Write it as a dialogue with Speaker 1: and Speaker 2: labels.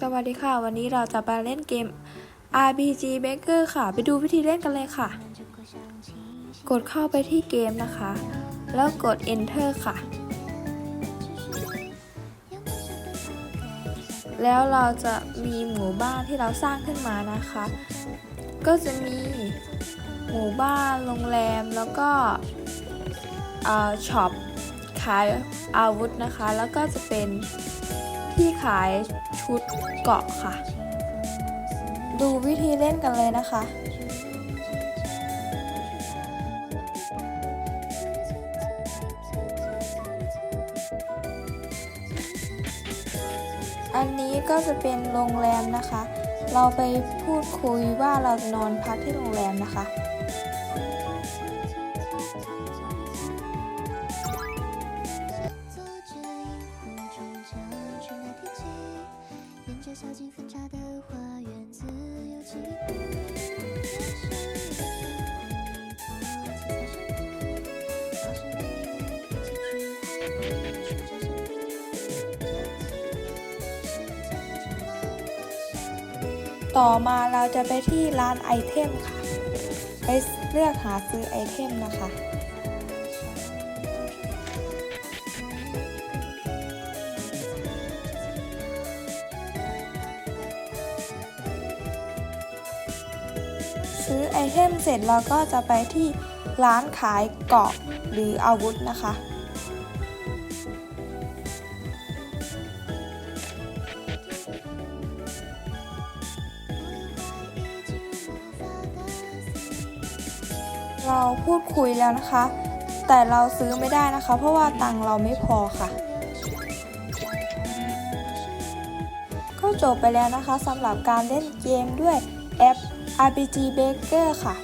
Speaker 1: สวัสดีค่ะ วันนี้เราจะไปเล่นเกม RPG Maker ค่ะ ไปดูวิธีเล่นกันเลยค่ะ กดเข้าไปที่เกมนะคะ แล้วกด Enter ค่ะ แล้วเราจะมีหมู่บ้านที่เราสร้างขึ้นมานะคะ ก็จะมีหมู่บ้านโรงแรมแล้วก็อ่อช็อปขายอาวุธนะคะ แล้วก็จะเป็นที่ขาย ชุดเกาะค่ะ ดูวิธีเล่นกันเลยนะคะ อันนี้ก็จะเป็นโรงแรมนะคะ เราไปพูดคุยว่าเราจะนอนพักที่โรงแรมนะคะ
Speaker 2: 着身边，这次也是在这浪花下。
Speaker 1: ต่อมาเราจะไปที่ร้านไอเทมค่ะ ไปเลือกหาซื้อไอเทมนะคะ ซื้อไอเทมเสร็จเราก็จะไปที่ร้านขายเกราะหรืออาวุธนะคะ เราพูดคุยแล้วนะคะ แต่เราซื้อไม่ได้นะคะ เพราะว่าตังเราไม่พอค่ะก็จบไปแล้วนะคะสำหรับการเล่นเกมด้วยแอป RPG Baker ค่ะ